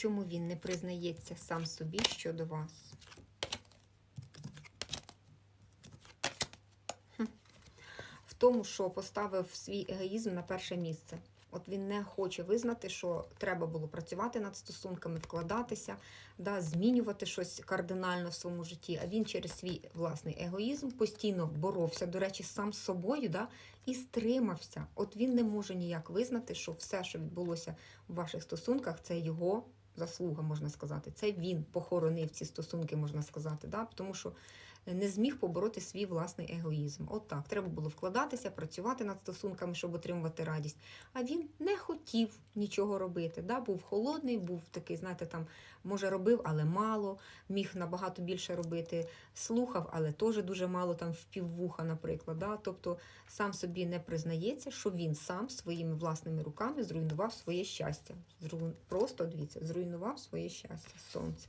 чому він не признається сам собі щодо вас? В тому, що поставив свій егоїзм на перше місце. От він не хоче визнати, що треба було працювати над стосунками, вкладатися, да, змінювати щось кардинально в своєму житті. А він через свій власний егоїзм постійно боровся, до речі, сам з собою, да, і стримався. От він не може ніяк визнати, що все, що відбулося в ваших стосунках, це його заслуга, можна сказати. Це він похоронив ці стосунки, можна сказати, да, тому що не зміг побороти свій власний егоїзм. От так, треба було вкладатися, працювати над стосунками, щоб отримувати радість. А він не хотів нічого робити. Да? Був холодний, був такий, знаєте, там, може, робив, але мало, міг набагато більше робити, слухав, але теж дуже мало, там впіввуха, наприклад. Да? Тобто сам собі не признається, що він сам своїми власними руками зруйнував своє щастя. Просто дивіться, зруйнував своє щастя, сонце.